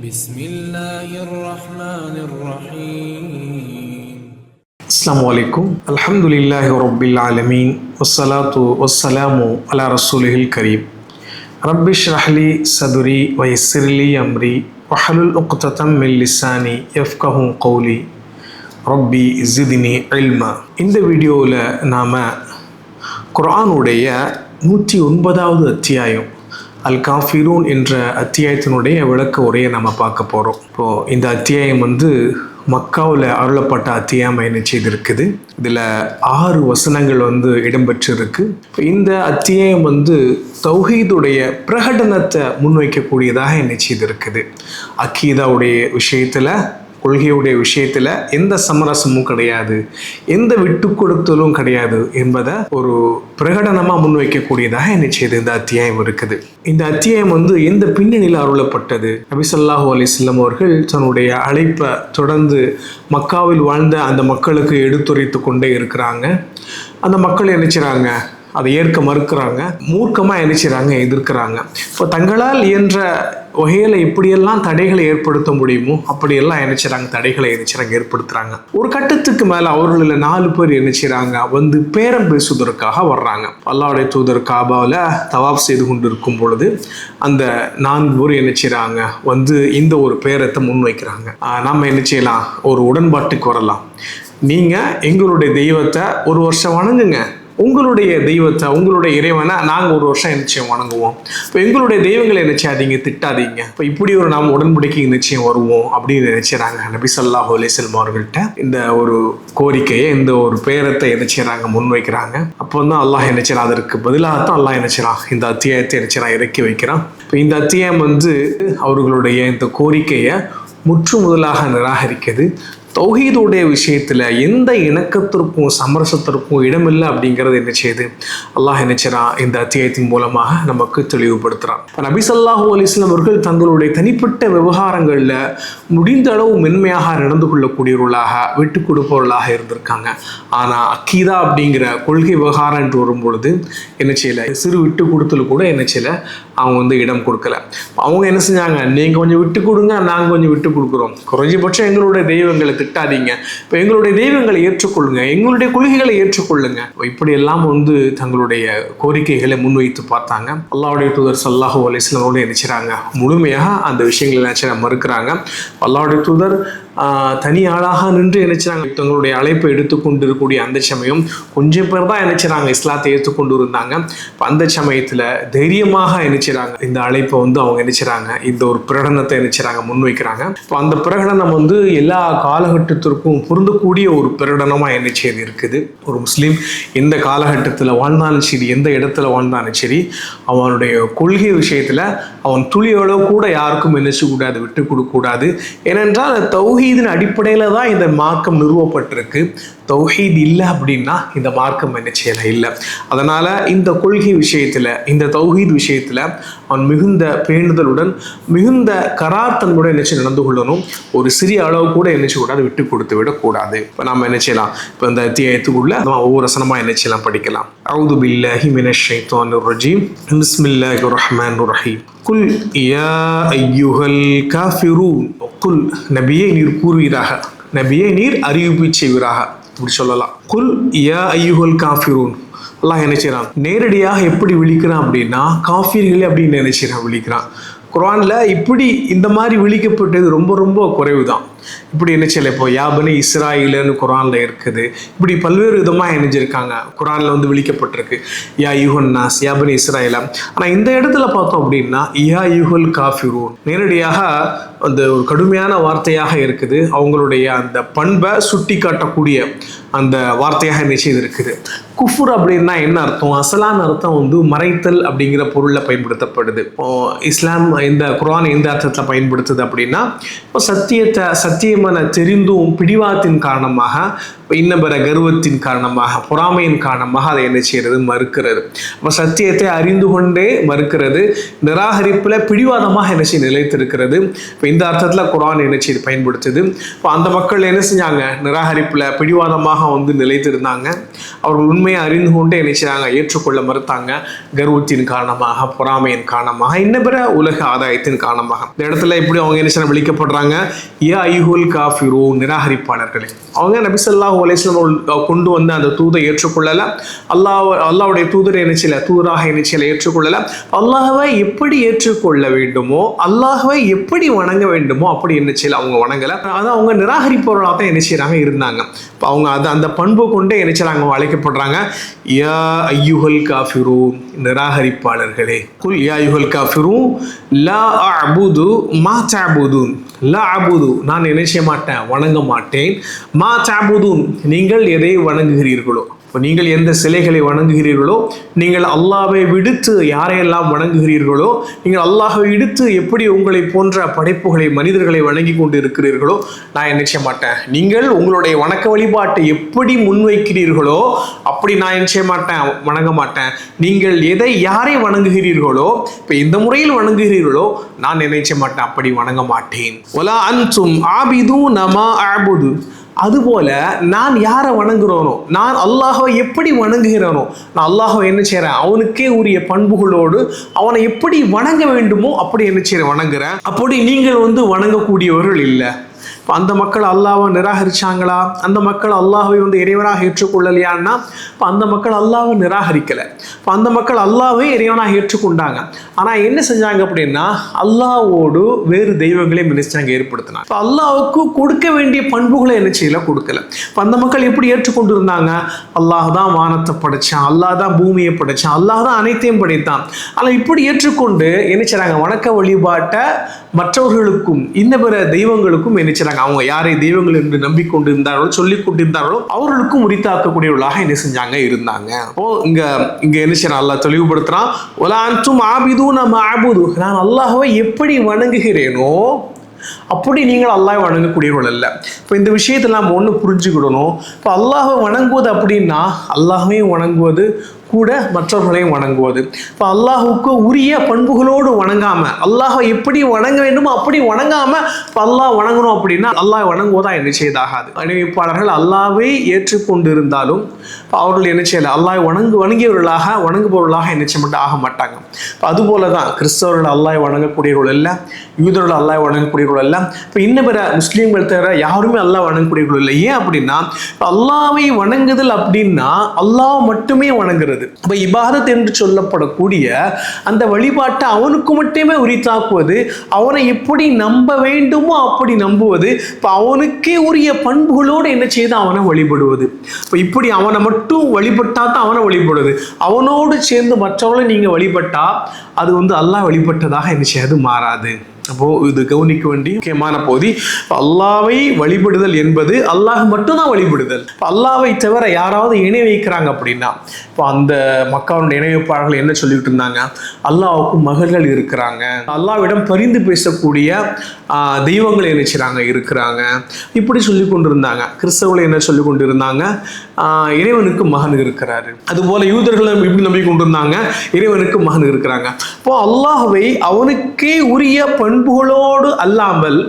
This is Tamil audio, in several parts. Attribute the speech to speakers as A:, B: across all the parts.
A: بسم الله الرحمن الرحيم
B: அஸ்லாம் வலைக்கும் அல்ஹம்துலில்லாஹி ரப்பில் ஆலமீன் வஸ்ஸலாத்து வஸ்ஸலாமு அலா ரசூலிஹில் கரீம் ரப்பிஷ் ரஹ்லி சதுரி வயசிர்லி அம்ரி வஹலுல் உக்ததம் மில் லிசானி யஃப்கஹு கௌலி ரப்பி ஜிதினி இல்மா இந்த வீடியோவில் நாம் குர்ஆனுடைய நூற்றி ஒன்பதாவது அத்தியாயம் அல் காஃபிரூன் என்ற அத்தியாயத்தினுடைய விளக்க உரையை நம்ம பார்க்க போகிறோம் இப்போது இந்த அத்தியாயம் வந்து மக்காவில் அருளப்பட்ட அத்தியாயம் என்ன செய்திருக்குது. இதில் ஆறு வசனங்கள் வந்து இடம்பெற்றிருக்கு. இப்போ இந்த அத்தியாயம் வந்து தௌஹீதுடைய பிரகடனத்தை முன்வைக்கக்கூடியதாக என்ன செய்திருக்குது. அக்கீதாவுடைய விஷயத்தில் கொள்கையுடைய விஷயத்தில் எந்த சமரசமும் கிடையாது. எந்த விட்டு கொடுத்தலும் கிடையாது என்பதை ஒரு பிரகடனமாக முன்வைக்கக்கூடியதாக என்ன செய்து இந்த அத்தியாயம் இருக்குது. இந்த அத்தியாயம் வந்து எந்த பின்னணியில் அருளப்பட்டது? நபிசல்லாஹூ அலிஸ்லாம் அவர்கள் தன்னுடைய அழைப்பை தொடர்ந்து மக்காவில் வாழ்ந்த அந்த மக்களுக்கு எடுத்துரைத்து கொண்டே இருக்கிறாங்க. அந்த மக்கள் நினைச்சுறாங்க அதை ஏற்க மறுக்கிறாங்க. மூர்க்கமாக நினைச்சுறாங்க எதிர்க்கிறாங்க. இப்போ தங்களால் இயன்ற வகையில் எப்படியெல்லாம் தடைகளை ஏற்படுத்த முடியுமோ? அப்படியெல்லாம் நினைச்சுறாங்க தடைகளை நினைச்சுறாங்க ஏற்படுத்துறாங்க. ஒரு கட்டத்துக்கு மேலே அவர்களில் நாலு பேர் நினைச்சுறாங்க வந்து பேரம் பேசுவதற்காக வர்றாங்க. அல்லாவுடைய தூதர் காபாவில் தவாப் செய்து கொண்டு இருக்கும் பொழுது அந்த நான்கு பேர் நினைச்சுறாங்க வந்து இந்த ஒரு பேரத்தை முன்வைக்கிறாங்க. நம்ம என்ன செய்யலாம்? ஒரு உடன்பாட்டுக்கு வரலாம். நீங்கள் எங்களுடைய தெய்வத்தை ஒரு வருஷம் வணங்குங்க. உங்களுடைய தெய்வத்தை உங்களுடைய இறைவனை நாங்கள் ஒரு வருஷம் நிச்சயம் வணங்குவோம். இப்போ எங்களுடைய தெய்வங்களை நினைச்சாதீங்க திட்டாதீங்க. இப்போ இப்படி ஒரு நாம் உடன்படிக்கை நிச்சயம் வருவோம் அப்படின்னு நினைச்சாங்க நபி சல்லாஹூ அலிஸ்லம் அவர்கள்ட்ட இந்த ஒரு கோரிக்கையை இந்த ஒரு பேரத்தை நினைச்சாங்க முன்வைக்கிறாங்க. அப்போ தான் அல்லாஹ் நினைச்சான் அதற்கு பதிலாக தான் அல்லாஹ் நினைச்சிடான் இந்த அத்தியாயத்தை நினைச்சிடா இறக்கி வைக்கிறான். இப்போ இந்த அத்தியாயம் வந்து அவர்களுடைய இந்த கோரிக்கையை முற்று முதலாக நிராகரிக்கிறது. தௌஹீதுடைய விஷயத்தில் எந்த இணக்கத்திற்கும் சமரசத்திற்கும் இடமில்லை அப்படிங்கிறது என்ன செய்யுது அல்லாஹ் நினைச்சரா இந்த அத்தியாயத்தின் மூலமாக நமக்கு தெளிவுபடுத்துகிறான் நபி சல்லாஹூ அலிஸ்லாம் அவர்கள் தங்களுடைய தனிப்பட்ட விவகாரங்களில் முடிந்த அளவு மென்மையாக நடந்து கொள்ளக்கூடியவர்களாக விட்டு கொடுப்பவர்களாக இருந்திருக்காங்க. ஆனால் அக்கீதா அப்படிங்கிற கொள்கை விவகாரம் என்று வரும்பொழுது என்ன செய்யலை? சிறு விட்டு கொடுத்தல் கூட என்ன செய்யலை? அவங்க வந்து இடம் கொடுக்கல. அவங்க என்ன செஞ்சாங்க? நீங்கள் கொஞ்சம் விட்டு கொடுங்க நாங்கள் கொஞ்சம் விட்டு கொடுக்குறோம். குறைஞ்சபட்சம் எங்களுடைய தெய்வங்களுக்கு திட்டாதீங்க. இப்போ எங்களுடைய தெய்வங்களை ஏற்றுக்கொள்ளுங்க. எங்களுடைய கொள்கைகளை ஏற்றுக்கொள்ளுங்க. இப்படியெல்லாம் வந்து தங்களுடைய கோரிக்கைகளை முன்வைத்து பார்த்தாங்க. அல்லாவுடைய தூதர் சல்லாஹூ அலிஸ்லாமோடு நினைச்சாங்க முழுமையாக அந்த விஷயங்களை நினைச்ச மறுக்கிறாங்க. அல்லாவுடைய தூதர் தனி ஆளாக நின்று நினைச்சாங்க தங்களுடைய அழைப்பை எடுத்துக்கொண்டு இருக்கக்கூடிய அந்த சமயம் கொஞ்சம் பேர் தான் நினைச்சாங்க இஸ்லாத்தை ஏற்றுக்கொண்டு இருந்தாங்க இப்போ அந்த சமயத்தில் தைரியமாக நினைச்சாங்க இந்த அழைப்பை வந்து அவங்க நினைச்சாங்க இந்த ஒரு பிரகடனத்தை நினைச்சாங்க முன்வைக்கிறாங்க. இப்போ அந்த பிரகடனம் வந்து எல்லா காலகட்டத்திற்கும் பொருந்தக்கூடிய ஒரு பிரகடனமாக நினைச்சது இருக்குது. ஒரு முஸ்லீம் எந்த காலகட்டத்தில் வாழ்ந்தாலும் சரி எந்த இடத்துல வாழ்ந்தாலும் சரி அவனுடைய கொள்கை விஷயத்தில் அவன் துளியோட கூட யாருக்கும் நினைச்சு கூடாது விட்டு கொடுக்கக்கூடாது. ஏனென்றால் தௌஹீதின் அடிப்படையில் தான் இந்த மார்க்கம் நிறுவப்பட்டிருக்கு. தௌஹீத் இல்லை அப்படின்னா இந்த மார்க்கம் என்ன செய்யலை? இல்லை. அதனால் இந்த கொள்கை விஷயத்தில் இந்த தௌஹீத் விஷயத்தில் அவன் மிகுந்த பேணுதலுடன் மிகுந்த கரார் தன்மையுடன் என்ன செய்ய நடந்து கொள்ளணும்? ஒரு சிறிய அளவு கூட என்ன செய்யக்கூடாது? விட்டு கொடுத்து விடக்கூடாது. இப்போ நம்ம என்ன செய்யலாம்? இப்போ இந்த அத்தியாயத்துக்குள்ள நம்ம ஒவ்வொரு வசனமாக என்ன செய்யலாம்? படிக்கலாம். அவுது பில்லாஹி மினஷ் ஷைத்தானிர் ரஜீம். பிஸ்மில்லாஹிர் ரஹ்மான் ரஹீம். குல் யா ஐயுஹல் காஃபிரூன். குல் நபியை நீர் கூறுவீராக. நபியை நீர் அறிவிப்பு செய்வீராக. அப்படி சொல்லலாம். குல் யா ஐயுகல் காஃபிரூன். அல்லாஹ் என்ன செய்கிறான் நேரடியாக எப்படி விழிக்கிறான் அப்படின்னா காஃபீர்களே அப்படின்னு நினைச்சிறான் விழிக்கிறான். குரானில் இப்படி இந்த மாதிரி விழிக்கப்பட்டது ரொம்ப ரொம்ப குறைவு தான் இப்படி என்ன செய்யலை இப்போ யாபனி இஸ்ராயிலன்னு குரான்ல இருக்குது. இப்படி பல்வேறு விதமாக இணைஞ்சிருக்காங்க. குரானில் வந்து விழிக்கப்பட்டிருக்கு. யா யுஹன் நாஸ் யாபனி இஸ்ராயிலா. ஆனால் இந்த இடத்துல பார்த்தோம் அப்படின்னா யா யுஹல் காஃபிரூன். நேரடியாக அந்த ஒரு கடுமையான வார்த்தையாக இருக்குது. அவங்களுடைய அந்த பண்பை சுட்டி காட்டக்கூடிய அந்த வார்த்தையாக நிச்சயம் இருக்குது. குஃபுர் அப்படின்னா என்ன அர்த்தம்? அசலான அர்த்தம் வந்து மறைத்தல் அப்படிங்கிற பொருளில் பயன்படுத்தப்படுது. இப்போ இஸ்லாம் இந்த குரான் எந்த அர்த்தத்தில் பயன்படுத்துது அப்படின்னா இப்போ சத்தியத்தை சத்தியமான தெரிந்தும் பிடிவாத்தின் காரணமாக இன்னபர கர்வத்தின் காரணமாக பொறாமையின் காரணமாக அதை என்ன செய்யறது? மறுக்கிறது. அப்போ சத்தியத்தை அறிந்து கொண்டே மறுக்கிறது. நிராகரிப்பில் பிடிவாதமாக என்ன செய்ய நிலைத்திருக்கிறது. இப்போ இந்த அர்த்தத்தில் குரான் என்ன செய்து பயன்படுத்துது? இப்போ அந்த மக்கள் என்ன செஞ்சாங்க? நிராகரிப்பில் பிடிவாதமாக வந்து நிலைத்திருந்தாங்க. அவர்கள் உண்மையை அறிந்து கொண்டே என்ன செய்றாங்க? ஏற்றுக்கொள்ள மறுத்தாங்க. கர்வத்தின் காரணமாக பொறாமையின் காரணமாக இன்னபிற உலக ஆதாயத்தின் காரணமாக. இந்த இடத்துல இப்படி அவங்க என்ன செய்ய ஏ ஐஹுல் காஃபிரோ நிராகரிப்பாளர்களே. அவங்க நபிசல்லாஹ் அலைஸ்லாம் அவர்கள் கொண்டு வந்த அந்த தூதை ஏற்றுக்கொள்ளல. அல்லாஹ் அல்லாவுடைய தூதரை என்ன தூதராக என்ன ஏற்றுக்கொள்ளலை. ஏற்றுக்கொள்ளல எப்படி ஏற்றுக்கொள்ள வேண்டுமோ அல்லாஹவை எப்படி வணங்க வேண்டுமோ அப்படி என்ன செய்யல அவங்க வணங்கல. அதான் அவங்க நிராகரிப்பவர்களாக தான் என்ன செய்கிறாங்க இருந்தாங்க. இப்போ அவங்க அது அந்த பண்பு கொண்டே என்ன செய்றாங்க அழைக்கப்படுறாங்க. யா ஐயுகல் காஃபிரு நிராகரிப்பாளர்களே. குல் யா யுகல் காஃபிரு லா அபுது மா தாபுதுன் லா அபுது நான் என்ன செய்ய மாட்டேன் வணங்க மாட்டேன். மா சாபுதூன் நீங்கள் எதை வணங்குகிறீர்களோ. இப்போ நீங்கள் எந்த சிலைகளை வணங்குகிறீர்களோ நீங்கள் அல்லாவை விடுத்து யாரையெல்லாம் வணங்குகிறீர்களோ நீங்கள் அல்லாஹை விடுத்து எப்படி உங்களை போன்ற படைப்புகளை மனிதர்களை வணங்கி கொண்டு இருக்கிறீர்களோ நான் என்ன செய்ய மாட்டேன். நீங்கள் உங்களுடைய வணக்க வழிபாட்டை எப்படி முன்வைக்கிறீர்களோ அப்படி நான் என்ன செய்ய மாட்டேன் வணங்க மாட்டேன். நீங்கள் எதை யாரை வணங்குகிறீர்களோ இப்போ இந்த முறையில் வணங்குகிறீர்களோ நான் நினைச்ச மாட்டேன் அப்படி வணங்க மாட்டேன். ஒலா அன்சும் ஆபிது நமா ஆபுது அதுபோல நான் யாரை வணங்குறோனோ நான் அல்லாஹவை எப்படி வணங்குகிறேனோ நான் அல்லாஹவை என்ன செய்கிறேன் அவனுக்கே உரிய பண்புகளோடு அவனை எப்படி வணங்க வேண்டுமோ அப்படி என்ன செய்கிறேன் வணங்குறேன். அப்படி நீங்கள் வந்து வணங்கக்கூடியவர்கள் இல்லை. இப்போ அந்த மக்கள் அல்லாவை நிராகரிச்சாங்களா? அந்த மக்கள் அல்லாஹை வந்து இறைவனாக ஏற்றுக்கொள்ளலையான்னா இப்போ அந்த மக்கள் அல்லாவை நிராகரிக்கலை. இப்போ அந்த மக்கள் அல்லாவை இறைவனாக ஏற்றுக்கொண்டாங்க. ஆனால் என்ன செஞ்சாங்க அப்படின்னா அல்லாவோடு வேறு தெய்வங்களையும் நினைச்சாங்க ஏற்படுத்தினாங்க. இப்போ அல்லாவுக்கு கொடுக்க வேண்டிய பண்புகளை என்ன செய்யல? கொடுக்கல. இப்போ அந்த மக்கள் எப்படி ஏற்றுக்கொண்டு இருந்தாங்க அல்லாஹ் தான் வானத்தை படைச்சான். அல்லாஹ் தான் பூமியை படைச்சான். அல்லாஹ் தான் அனைத்தையும் படைத்தான். ஆனால் இப்படி ஏற்றுக்கொண்டு என்ன செய்கிறாங்க வணக்க வழிபாட்டை மற்றவர்களுக்கும் இன்ன பிற தெய்வங்களுக்கும் என்ன நினைச்சாங்க அவங்க யாரை தெய்வங்கள் என்று நம்பிக்கொண்டு இருந்தார்களோ சொல்லிக் கொண்டிருந்தார்களோ அவர்களுக்கும் உரித்தாக்கக்கூடியவர்களாக என்ன செஞ்சாங்க? இருந்தாங்க. அப்போ இங்க இங்க என்ன நல்லா தெளிவுபடுத்துறான். ஒலான்சும் ஆபிது நம்ம ஆபுது நான் அல்லாஹ்வை எப்படி வணங்குகிறேனோ அப்படி நீங்கள் அல்லாஹ் வணங்கக்கூடியவர்கள் அல்ல. இப்போ இந்த விஷயத்தை நம்ம ஒன்று புரிஞ்சுக்கிடணும். இப்போ அல்லாஹை வணங்குவது அப்படின்னா அல்லாஹையும் வணங்குவது கூட மற்றவர்களையும் வணங்குவது. இப்போ அல்லாஹுக்கு உரிய பண்புகளோடு வணங்காம அல்லாஹை எப்படி வணங்க வேண்டுமோ அப்படி வணங்காம இப்போ அல்லாஹ் வணங்கணும் அப்படின்னா அல்லாஹ் வணங்குவதா என்ன செய்தாகாது. அணிவிப்பாளர்கள் அல்லாவை ஏற்றுக்கொண்டிருந்தாலும் இப்போ அவர்கள் என்ன செய்யல அல்லாஹ் வணங்கு வணங்கியவர்களாக வணங்குபவர்களாக என்ன செய்ய ஆக மாட்டாங்க. இப்போ அதுபோல தான் கிறிஸ்தவர்கள் அல்லாஹ் வணங்கக்கூடியவர்கள் இல்லை யூதர்கள் அல்லாஹ் வணங்கக்கூடியவர்கள் இல்லை இப்போ இன்னும் பிற முஸ்லீம்கள் தவிர யாருமே அல்லாஹ் வணங்கக்கூடியவர்கள் இல்லை. ஏன் அப்படின்னா இப்போ அல்லாவை வணங்குதல் அப்படின்னா அல்லாஹ் மட்டுமே வணங்குறது. அப்போ இபாதத் என்று சொல்லப்படக்கூடிய அந்த வழிபாட்டை அவனுக்கு மட்டுமே உரித்தாக்குவது அவனை எப்படி நம்ப வேண்டுமோ அப்படி நம்புவது இப்போ அவனுக்கே உரிய பண்புகளோடு என்ன செய்து அவனை வழிபடுவது. இப்போ இப்படி அவனை மட்டும் வழிபட்டா தான் அவனை வழிபடுவது. அவனோடு சேர்ந்து மற்றவளை நீங்கள் வழிபட்டா அது வந்து அல்லாஹ் வழிபட்டதாக என்ன செய்யாது? மாறாது. அப்போ இது கவனிக்க வேண்டிய முக்கியமான பகுதி அல்லாவை வழிபடுதல் என்பது அல்லாஹ் மட்டும்தான் வழிபடுதல். இப்போ அல்லாவை தவிர யாராவது இணை வைக்கிறாங்க அப்படின்னா இப்போ அந்த மக்களுடைய இணை வைப்பாளர்கள் என்ன சொல்லிட்டு இருந்தாங்க? அல்லாவுக்கு மகள்கள் இருக்கிறாங்க. அல்லாவிடம் பரிந்து பேசக்கூடிய தெய்வங்களை தெய்வங்கள் என்ன இருக்கிறாங்க. இப்படி சொல்லி கொண்டிருந்தாங்க. கிறிஸ்தவர்களை என்ன சொல்லி கொண்டிருந்தாங்க? இறைவனுக்கு மகன் இருக்கிறாரு. அதுபோல யூதர்களும் இப்படி நம்பி கொண்டிருந்தாங்க. இறைவனுக்கு மகன் இருக்கிறாங்க. இப்போ அல்லாஹவை அவனுக்கே உரிய பண்புகளோடு அல்லாமல்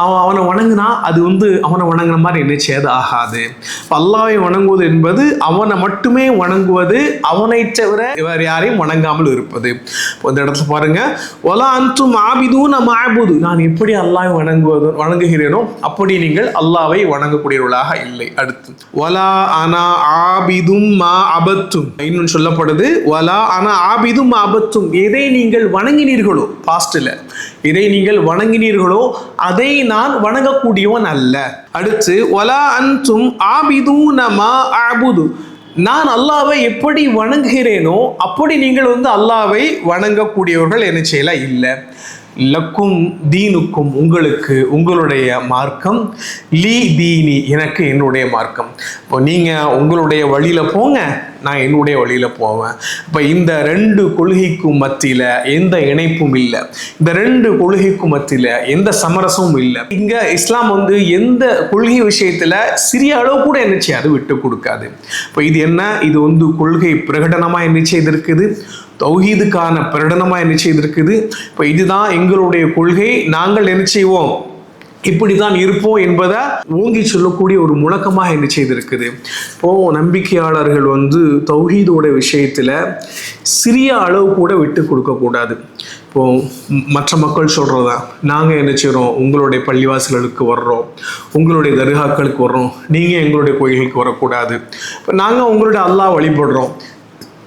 B: அவன் அவனை வணங்கினா அது வந்து அவனை வணங்குன மாதிரி என்ன செய்யாது ஆகாது இப்ப வணங்குவது என்பது அவனை மட்டுமே வணங்குவது அவனை தவிர வேறு யாரையும் வணங்காமல் இருப்பது. இப்போ இந்த இடத்துல பாருங்க ஒலா அன்றும் ஆபிதும் நம்ம ஆபுது நான் எப்படி அல்லாஹ் வணங்குவது வணங்குகிறேனோ அப்படி நீங்கள் அல்லாவை வணங்கக்கூடியவர்களாக இல்லை. அடுத்து ஒலா அனா ஆபிதும் மா அபத்தும் இன்னும் சொல்லப்படுது ஒலா அனா ஆபிதும் அபத்தும் எதை நீங்கள் வணங்கினீர்களோ பாஸ்டில் இதை நீங்கள் வணங்கினீர்களோ அதை நான் வணங்கக்கூடியவன் அல்ல. அடுத்து ஒலா அன்சும் ஆபிது நமா ஆபுது நான் அல்லாவை எப்படி வணங்குகிறேனோ அப்படி நீங்கள் வந்து அல்லாவை வணங்கக்கூடியவர்கள் என்ன செய்யல இல்லை. லக்கும் தீனுக்கும் உங்களுக்கு உங்களுடைய மார்க்கம் லீ தீனி எனக்கு என்னுடைய மார்க்கம். இப்போ நீங்கள் உங்களுடைய வழியில் போங்க நான் என்னுடைய வழியில் போவேன். இப்போ இந்த ரெண்டு கொள்கைக்கும் மத்தியில் எந்த இணைப்பும் இல்லை. இந்த ரெண்டு கொள்கைக்கும் மத்தியில் எந்த சமரசமும் இல்லை. இங்கே இஸ்லாம் வந்து எந்த கொள்கை விஷயத்தில் சிறிய அளவு கூட என்ன செய்யாது விட்டு கொடுக்காது. இப்போ இது என்ன? இது வந்து கொள்கை பிரகடனமாக என்ன செய்திருக்குது. தௌஹீதுக்கான பிரடனமாக என்ன செய்திருக்குது? இப்போ இதுதான் எங்களுடைய கொள்கை நாங்கள் என்ன செய்வோம்? இப்படிதான் இருப்போம் என்பதை ஓங்கி சொல்லக்கூடிய ஒரு முழக்கமாக என்ன செய்திருக்குது? இப்போ நம்பிக்கையாளர்கள் வந்து தௌஹீதோட விஷயத்துல சிறிய அளவு கூட விட்டு கொடுக்க கூடாது. இப்போ மற்ற மக்கள் சொல்கிறதா நாங்கள் என்ன செய்கிறோம் உங்களுடைய பள்ளிவாசல்களுக்கு வர்றோம். உங்களுடைய தர்காக்களுக்கு வர்றோம். நீங்கள் எங்களுடைய கோயில்களுக்கு வரக்கூடாது. இப்போ நாங்கள் உங்களுடைய அல்லாஹ் வழிபடுறோம்.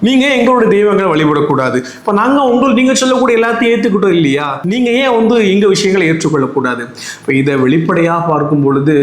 B: நீங்க எங்களோட தெய்வங்களை வழிபடக்கூடாது? இப்போ நாங்க உங்கள் நீங்க சொல்லக்கூடிய எல்லாத்தையும் ஏற்றுக்கிட்டோம் இல்லையா? நீங்க ஏன் வந்து எங்க விஷயங்களை ஏற்றுக்கொள்ளக்கூடாது? இப்போ இதை வெளிப்படையா பார்க்கும் பொழுது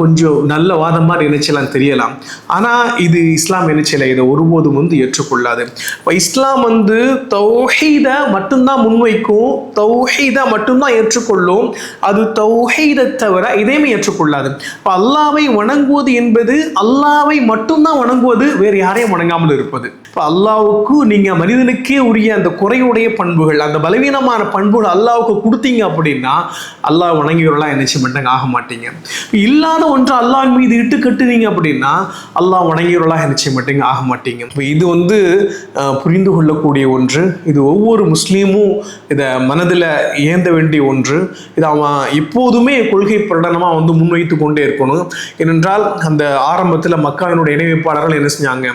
B: கொஞ்சம் நல்ல வாதம் மாதிரி நினைச்சலாம் தெரியலாம். ஆனா இது இஸ்லாம் நினைச்சல இதை ஒருபோதும் வந்து ஏற்றுக்கொள்ளாது. இப்போ இஸ்லாம் வந்து தௌஹீத மட்டும்தான் முன்வைக்கும் தௌஹீத மட்டும்தான் ஏற்றுக்கொள்ளும். அது தௌஹீதை தவிர இதையுமே ஏற்றுக்கொள்ளாது. இப்போ அல்லாவை வணங்குவது என்பது அல்லாவை மட்டும்தான் வணங்குவது வேறு யாரையும் வணங்காமல் இருப்பது. இப்போ அல்லாவுக்கு நீங்கள் மனிதனுக்கே உரிய அந்த குறையுடைய பண்புகள் அந்த பலவீனமான பண்புகள் அல்லாவுக்கு கொடுத்தீங்க அப்படின்னா அல்லாஹ் வணங்கியவர்களாக என்ன செய்ய மாட்டாங்க? ஆக மாட்டீங்க. இல்லாத ஒன்று அல்லாஹ் மீது இட்டு கட்டுனீங்க அப்படின்னா அல்லாஹ் வணங்கியவர்களாக என்ன செய்ய மாட்டீங்க? ஆக மாட்டீங்க. இப்போ இது வந்து புரிந்து கொள்ளக்கூடிய ஒன்று. இது ஒவ்வொரு முஸ்லீமும் இதை மனதில் ஏந்த வேண்டிய ஒன்று. இது அவன் எப்போதுமே கொள்கை பிரடனமாக வந்து முன்வைத்து கொண்டே இருக்கணும். ஏனென்றால் அந்த ஆரம்பத்தில் மக்களினுடைய இணைவேப்பாளர்கள் என்ன செஞ்சாங்க?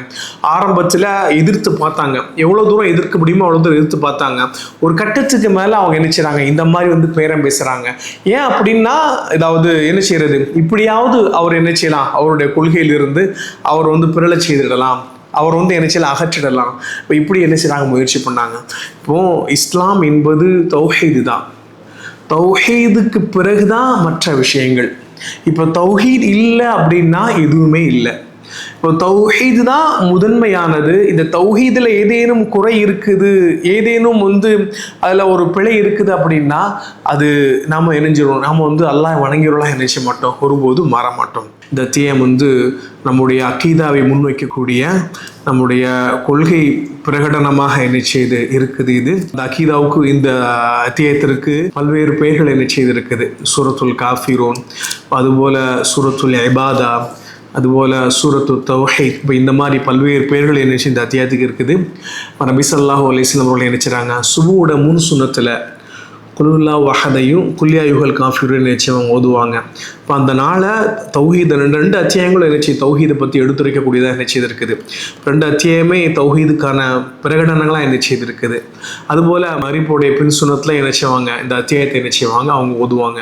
B: ஆரம்பத்தில் எதிர்த்து பார்த்தாங்க. எவ்வளோ தூரம் எதிர்க்க முடியுமோ அவ்வளோ தூரம் எதிர்த்து பார்த்தாங்க. ஒரு கட்டத்துக்கு மேலே அவங்க என்ன இந்த மாதிரி வந்து பேரம் பேசுகிறாங்க ஏன் அப்படின்னா ஏதாவது என்ன செய்யறது இப்படியாவது அவர் என்ன செய்யலாம்? அவருடைய கொள்கையிலிருந்து அவர் வந்து பிறலை செய்திடலாம். அவர் வந்து என்ன அகற்றிடலாம். இப்போ இப்படி என்ன செய்றாங்க? முயற்சி பண்ணாங்க. இப்போ இஸ்லாம் என்பது தௌஹீது தான். தௌஹீதுக்கு பிறகுதான் மற்ற விஷயங்கள். இப்போ தௌஹீத் இல்லை அப்படின்னா எதுவுமே இல்லை. இப்போ தௌஹீது தான் முதன்மையானது. இந்த தௌஹீதில் ஏதேனும் குறை இருக்குது ஏதேனும் வந்து அதில் ஒரு பிழை இருக்குது அப்படின்னா அது நாம் இணைஞ்சிடும் நாம் வந்து அல்லாஹ் வணங்கியவர்களாக நினைச்ச மாட்டோம்? ஒருபோதும் மாற மாட்டோம். இந்த தேயம் வந்து நம்முடைய அக்கீதாவை முன்வைக்கக்கூடிய நம்முடைய கொள்கை பிரகடனமாக என்ன செய்து இருக்குது இது. இந்த அக்கீதாவுக்கு இந்த அத்தியாயத்திற்கு பல்வேறு பெயர்கள் என்ன செய்து இருக்குது சூரத்துல் காஃபிரோன் அதுபோல சூரத்துல் ஐபாதா அதுபோல் சூரத்து தௌஹை இப்போ இந்த மாதிரி பல்வேறு பேர்கள் என்ன இந்த அத்தியாயத்துக்கு இருக்குது. நபி சல்லாஹூ அலைஹி அவர்கள் நினைச்சிறாங்க சுபுவோட முன் சுண்ணத்தில் குலுல்லா வஹதையும் குல்யா யுகல் காஃபிரும் அவங்க ஓதுவாங்க. இப்போ அந்த நாளை தௌஹீத் ரெண்டு ரெண்டு அத்தியாயங்களும் என்ன தௌஹீதை பற்றி எடுத்துரைக்கக்கூடியதாக என்ன செய்திருக்குது. ரெண்டு அத்தியாயமே தௌஹீதுக்கான பிரகடனங்களாக என்ன செய்திருக்குது. அதுபோல் மரிப்போடைய பின் சுனத்தில் என்ன இந்த அத்தியாயத்தை என்ன அவங்க ஓதுவாங்க.